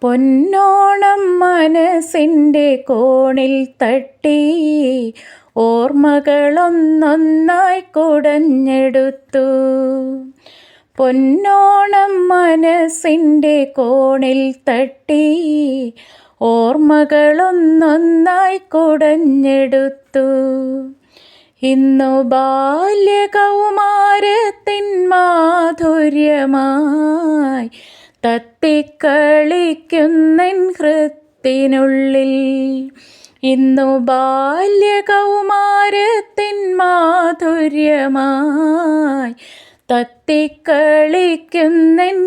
പൊന്നോണം മനസ്സിന്റെ കോണിൽ തട്ടി. ഓർമ്മകളൊന്നൊന്നായി കുടഞ്ഞെടുത്തു. പൊന്നോണം മനസ്സിന്റെ കോണിൽ തട്ടി. ഓർമ്മകളൊന്നൊന്നായി കുടഞ്ഞെടുത്തു. ഇന്നു ബാല്യകൗമാരത്തിൻ മാധുര്യമായി തത്തിക്കളിക്കുന്നൻ ഹൃത്തിനുള്ളിൽ ഇന്നു ബാല്യകൗമാരത്തിൻ മാധുര്യമായി തത്തിക്കളിക്കുന്നൻ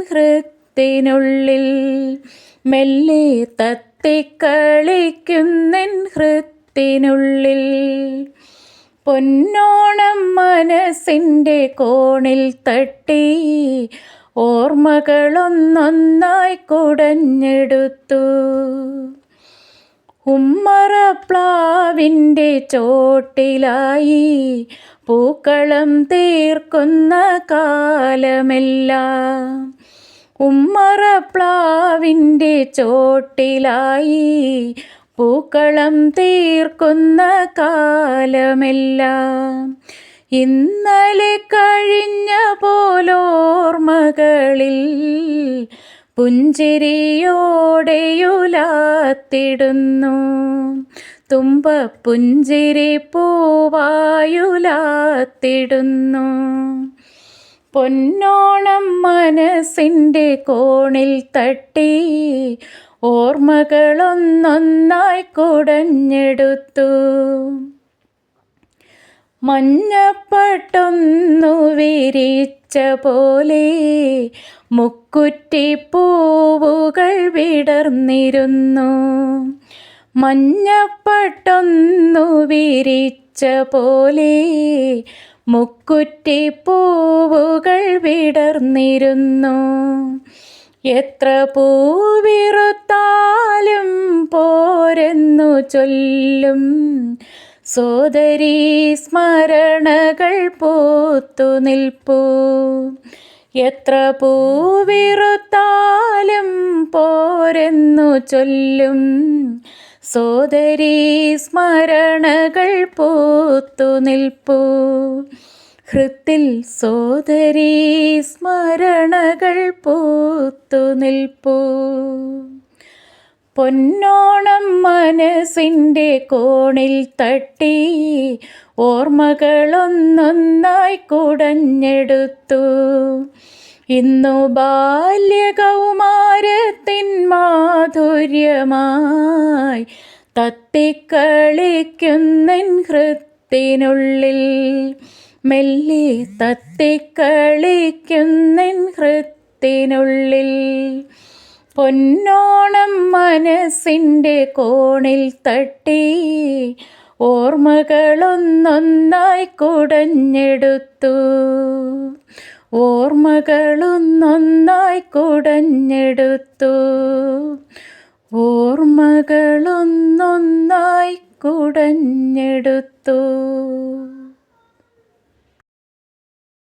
ഹൃത്തിനുള്ളിൽ മെല്ലെ തത്തിക്കളിക്കുന്നൻ ഹൃത്തിനുള്ളിൽ പൊന്നോണം മനസ്സിന്റെ കോണിൽ തട്ടി ഓർമ്മകളൊന്നൊന്നായി കുടഞ്ഞെടുത്തു. ഉമ്മറപ്ലാവിന്റെ ചോട്ടിലായി പൂക്കളം തീർക്കുന്ന കാലമെല്ലാം ഉമ്മറപ്ലാവിന്റെ ചോട്ടിലായി പൂക്കളം തീർക്കുന്ന കാലമെല്ലാം ഇന്നലെ കഴിഞ്ഞ പോലോർമകളിൽ പുഞ്ചിരിയോടെയുലാത്തിടുന്നു. തുമ്പ പുഞ്ചിരി പൂവായുലാത്തിടുന്നു. പൊന്നോണം മനസ്സിന്റെ കോണിൽ തട്ടി ഓർമ്മകളൊന്നൊന്നായി കുടഞ്ഞെടുത്തു. മഞ്ഞപ്പട്ടൊന്നു വിരിച്ച പോലെ. മുക്കുറ്റിപ്പൂവുകൾ വിടർന്നിരുന്നു. മഞ്ഞപ്പട്ടൊന്നു വിരിച്ച പോലെ. മുക്കുറ്റിപ്പൂവുകൾ വിടർന്നിരുന്നു. എത്ര പൂവിറുത്താലും പോരെന്നു ചൊല്ലും. സോദരീ സ്മരണകൾ പൂത്തു നിൽപ്പൂ. എത്ര പൂവിറുത്താലും പോരെന്നു ചൊല്ലും. സോദരീ സ്മരണകൾ പൂത്തു നിൽപ്പൂ. ഹൃത്തിൽ സോദരീ സ്മരണകൾ പൂത്തു നിൽപ്പൂ. പൊന്നോണം മനസ്സിന്റെ കോണിൽ തട്ടി ഓർമ്മകളൊന്നൊന്നായി കുടഞ്ഞെടുത്തു. ഇന്നു ബാല്യകൗമാരത്തിൻ മാധുര്യമായി തത്തിക്കളിക്കുന്നൻ ഹൃത്തിനുള്ളിൽ മെല്ലെ തത്തിക്കളിക്കുന്നൻ ഹൃത്തിനുള്ളിൽ പൊന്നോണം മനസ്സിന്റെ കോണിൽ തട്ടി ഓർമ്മകളൊന്നൊന്നായി കുടഞ്ഞെടുത്തു. ഓർമ്മകളൊന്നൊന്നായി കുടഞ്ഞെടുത്തു. ഓർമ്മകളൊന്നൊന്നായി കുടഞ്ഞെടുത്തു.